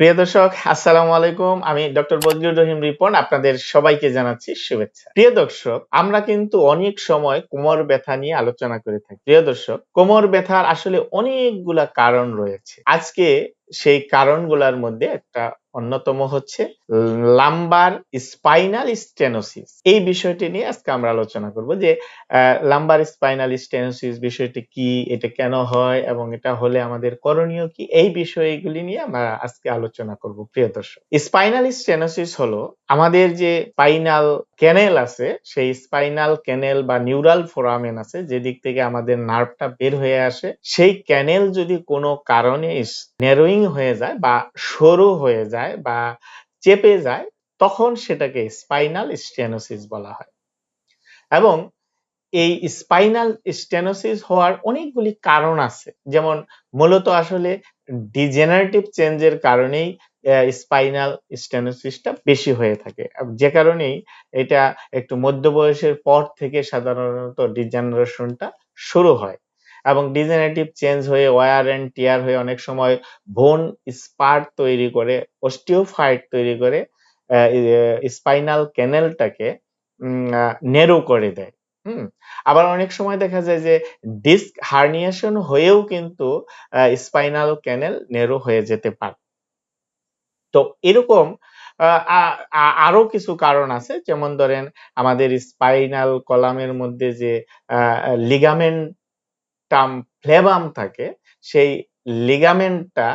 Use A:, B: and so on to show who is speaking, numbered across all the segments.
A: প্রিয় দর্শক, আসসালামু আলাইকুম। আমি ডক্টর বজলুর রহিম রিপন, আপনাদের সবাইকে জানাচ্ছি শুভেচ্ছা। প্রিয় দর্শক, আমরা কিন্তু অনেক সময় কোমর ব্যথা নিয়ে আলোচনা করে থাকি। প্রিয় দর্শক, কোমর ব্যথার আসলে অনেকগুলা কারণ রয়েছে। আজকে সেই কারণগুলোর মধ্যে একটা অন্যতম হচ্ছে লাম্বার স্পাইনাল স্টেনোসিস। এই বিষয়টি নিয়ে আজকে আমরা আলোচনা করব যে লাম্বার স্পাইনাল স্টেনোসিস বিষয়টি কি, এটা কেন হয় এবং এটা হলে আমাদের করণীয় কি, এই বিষয়গুলি নিয়ে আমরা আজকে আলোচনা করব। প্রিয় দর্শক, স্পাইনাল স্টেনোসিস হলো আমাদের যে স্পাইনাল ক্যানেল আছে, সেই স্পাইনাল ক্যানেল বা নিউরাল ফোরামেন আছে, যে দিক থেকে আমাদের নার্ভটা বের হয়ে আসে। সেই ক্যানেল যদি কোনো কারণে নেরোয়িং হয়ে যায় বা সরু হয়ে যায় বা চেপে যায়, তখন সেটাকে স্পাইনাল স্টেনোসিস বলা হয়। এবং এই স্পাইনাল স্টেনোসিস হওয়ার অনেকগুলি কারণ আছে। যেমন মূলত আসলে ডিজেনারেটিভ চেঞ্জের কারণেই স্পাইনাল স্টেনোসিসটা বেশি হয়ে থাকে। যে কারণেই এটা একটু মধ্য বয়সের পর থেকে সাধারণত ডিজেনারেশনটা শুরু হয়। এবং ডিজেনারেটিভ চেঞ্জ হয়ে ওয়ার অ্যান্ড টিয়ার হয়ে অনেক সময় বোন স্পার্ট তৈরি করে অস্টিওফাইট তৈরি করে স্পাইনাল ক্যানেলটাকে নেরো করে দেয়। হুম? আবার অনেক সময় দেখা যায় যে ডিস্ক হার্নিয়েশন হয়েও কিন্তু স্পাইনাল ক্যানেল নেরো হয়ে যেতে পারে। তো এরকম আরও কিছু কারণ আছে। যেমন ধরেন, আমাদের স্পাইনাল কলামের মধ্যে যে লিগামেন্ট টাম ফ্লেবাম থাকে, সেই লিগামেন্টটা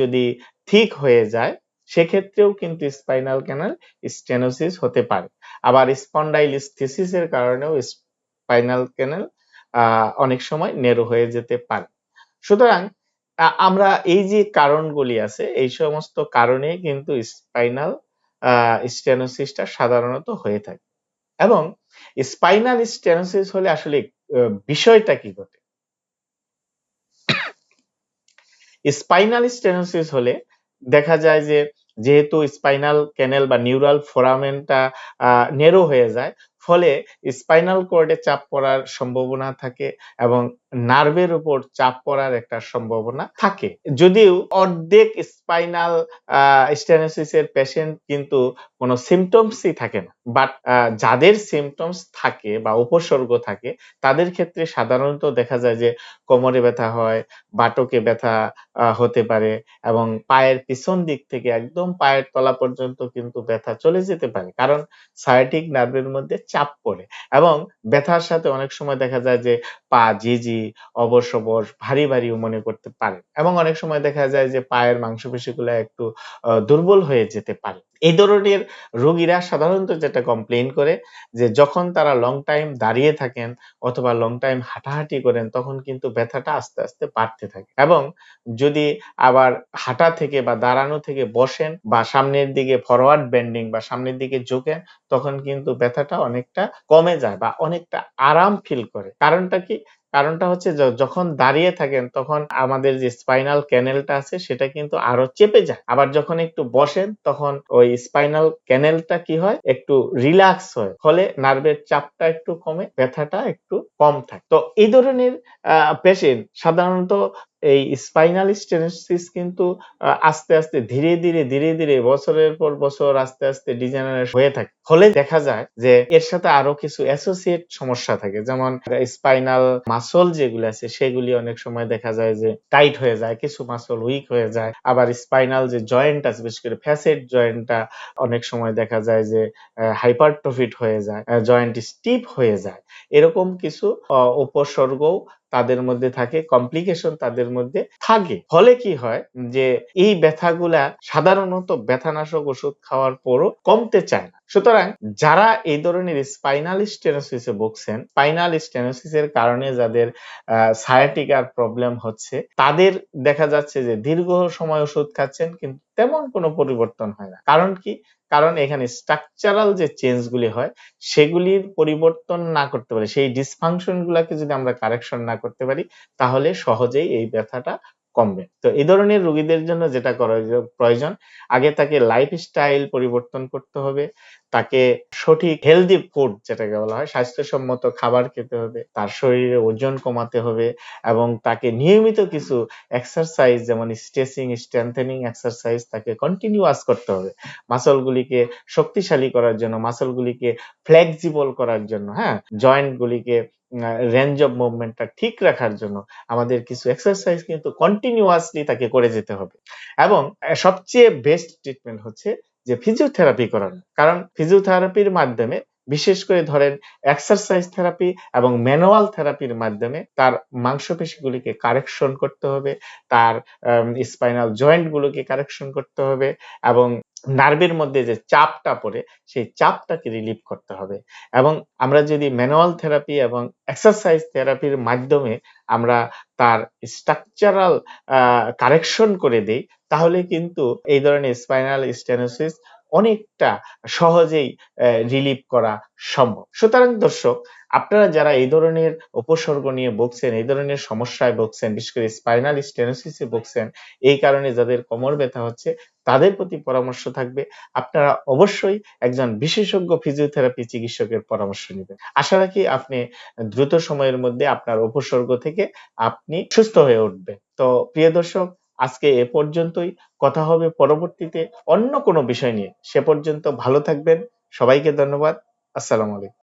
A: যদি ঠিক হয়ে যায়, সেক্ষেত্রেও কিন্তু স্পাইনাল ক্যানাল স্টেনোসিস হতে পারে। আবার স্পন্ডাইলিস্থিসিসের কারণেও স্পাইনাল ক্যানাল অনেক সময় নেরো হয়ে যেতে পারে। সুতরাং আমরা এই যে কারণগুলি আছে, এই সমস্ত কারণে কিন্তু স্পাইনাল স্টেনোসিসটা সাধারণত হয়ে থাকে। এবং স্পাইনাল স্টেনোসিস হলে আসলে বিষয়টা কি ঘটে? স্পাইনাল স্টেনোসিস হলে দেখা যায় যে, যেহেতু স্পাইনাল ক্যানেল বা নিউরাল ফোরামেনটা নেরো হয়ে যায় ফলে স্পাইনাল কোর্ডে চাপ পড়ার সম্ভাবনা থাকে এবং নার্ভের উপর চাপ পড়ার একটা সম্ভাবনা থাকে। যদিও অর্ধেক স্পাইনাল স্টেনোসিসের পেশেন্ট কিন্তু কোনো সিমটমসই থাকে না। বাট যাদের সিমটমস থাকে বা উপসর্গ থাকে, তাদের ক্ষেত্রে সাধারণত দেখা যায় যে কোমরে ব্যথা হয়, বাটকে ব্যথা হতে পারে এবং পায়ের পিছন দিক থেকে একদম পায়ের তলা পর্যন্ত কিন্তু ব্যথা চলে যেতে পারে। কারণ সায়াটিক নার্ভের মধ্যে চাপ পড়ে। এবং ব্যথার সাথে অনেক সময় দেখা যায় যে পা জিজি অবশ ভারী ভারী মনে করতে পারে। এবং অনেক সময় দেখা যায় যে পায়ের মাংসপেশিগুলো একটু দুর্বল হয়ে যেতে পারে। এই ধরনের রোগীরা সাধারণত যেটা কমপ্লেন করে যে যখন তারা লং টাইম দাঁড়িয়ে থাকেন অথবা লং টাইম হাঁটাহাঁটি করেন তখন কিন্তু ব্যথাটা আস্তে আস্তে বাড়তে থাকে। এবং যদি আবার হাঁটা থেকে বা দাঁড়ানো থেকে বসেন বা সামনের দিকে ফরওয়ার্ড বেন্ডিং বা সামনের দিকে ঝুঁকেন তখন কিন্তু ব্যথাটা অনেকটা কমে যায় বা অনেকটা আরাম ফিল করে। কারণটা কি? কারণটা হচ্ছে যখন দাঁড়িয়ে থাকেন তখন আমাদের যে স্পাইনাল ক্যানেলটা আছে সেটা কিন্তু আরও চেপে যায়। আবার যখন একটু বসেন তখন ওই স্পাইনাল ক্যানেলটা কি হয়? একটু রিল্যাক্স হয়। ফলে নার্ভের চাপটা একটু কমে, ব্যথাটা একটু কম থাকে। তো এই ধরনের পেশেন্ট সাধারণত এই স্পাইনাল স্টেনোসিস কিন্তু আস্তে আস্তে ধীরে ধীরে ধীরে ধীরে বছরের পর বছর আস্তে আস্তে ডিজেনারেট হয়ে থাকে। ফলে দেখা যায় যে এর সাথে আরও কিছু অ্যাসোসিয়েট সমস্যা থাকে। যেমন স্পাইনাল মাসল যেগুলো আছে, সেগুলি অনেক সময় দেখা যায় যে টাইট হয়ে যায়, কিছু মাসল উইক হয়ে যায়। আবার স্পাইনাল যে জয়েন্ট আছে, বিশেষ করে ফ্যাসেট জয়েন্টটা অনেক সময় দেখা যায় যে হাইপারট্রফিট হয়ে যায় জয়েন্ট স্টিপ হয়ে যায়। এরকম কিছু উপসর্গও তাদের মধ্যে থাকে কমপ্লিকেশন তাদের মধ্যে থাকে। ফলে কি হয় যে এই ব্যথাগুলা সাধারণত ব্যথানাশক ওষুধ খাওয়ার পরও কমতে চায় না। সুতরাং যারা এই ধরনের স্পাইনাল স্টেনোসিসে ভুগছেন স্পাইনাল স্টেনোসিসের কারণে যাদের সায়াটিকার প্রবলেম হচ্ছে, তাদের দেখা যাচ্ছে যে দীর্ঘ সময় ওষুধ খাচ্ছেন, কিন্তু তেমন কোনো পরিবর্তন হয় না। কারণ কি? কারণ এখানে স্ট্রাকচারাল যে চেঞ্জগুলি হয়, সেগুলির পরিবর্তন না করতে পারি। সেই ডিসফাংশন গুলাকে যদি আমরা কারেকশন না করতে পারি, তাহলে সহজেই এই ব্যথাটা কমবে। তো এই ধরনের রোগীদের জন্য যেটা করা প্রয়োজন, আগে তাকে লাইফস্টাইল পরিবর্তন করতে হবে তাকে সঠিক হেলদি ফুড যেটাকে বলা হয়, স্বাস্থ্যসম্মত খাবার খেতে হবে, তার শরীরে ওজন কমাতে হবে এবং তাকে নিয়মিত কিছু এক্সারসাইজ যেমন স্ট্রেচিং স্ট্রেংথেনিং এক্সারসাইজ তাকে কন্টিনিউয়াস করতে হবে। মাসলগুলিকে শক্তিশালী করার জন্য মাসলগুলিকে ফ্লেক্সিবল করার জন্য হ্যাঁ? জয়েন্টগুলিকে রেঞ্জ অফ মুভমেন্টটা ঠিক রাখার জন্য আমাদের কিছু এক্সারসাইজ কিন্তু কন্টিনিউয়াসলি তাকে করে যেতে হবে। এবং সবচেয়ে বেস্ট ট্রিটমেন্ট হচ্ছে যে ফিজিওথেরাপি করানো। কারণ ফিজিওথেরাপির মাধ্যমে, বিশেষ করে ধরেন এক্সারসাইজ থেরাপি এবং ম্যানুয়াল থেরাপির মাধ্যমে তার মাংসপেশিগুলিকে কারেকশন করতে হবে, তার স্পাইনাল জয়েন্ট গুলোকে কারেকশন করতে হবে এবং নার্ভের মধ্যে যে চাপটা পড়ে, সেই চাপটাকে রিলিভ করতে হবে। এবং আমরা যদি ম্যানুয়াল থেরাপি এবং এক্সারসাইজ থেরাপির মাধ্যমে আমরা তার স্ট্রাকচারাল কারেকশন করে দিই, তাহলে কিন্তু এই ধরনের স্পাইনাল স্টেনোসিস অনেকটা সহজেই রিলিভ করা সম্ভব। সুতরাং দর্শক, আপনারা যারা এই ধরনের উপসর্গ নিয়ে ভুগছেন, এই ধরনের সমস্যায় ভুগছেন, বিশেষ করে স্পাইনাল স্টেনোসিসে ভুগছেন, এই কারণে যাদের কোমর ব্যথা হচ্ছে, তাদের প্রতি পরামর্শ থাকবে। আপনারা অবশ্যই একজন বিশেষজ্ঞ ফিজিওথেরাপি চিকিৎসকের পরামর্শ নেবেন। আশা রাখি আপনি দ্রুত সময়ের মধ্যে আপনার উপসর্গ থেকে আপনি সুস্থ হয়ে উঠবেন। তো প্রিয় দর্শক আজকে এ পর্যন্তই। কথা হবে পরবর্তীতে অন্য কোনো বিষয় নিয়ে। সে পর্যন্ত ভালো থাকবেন। সবাইকে ধন্যবাদ। আসসালামু আলাইকুম।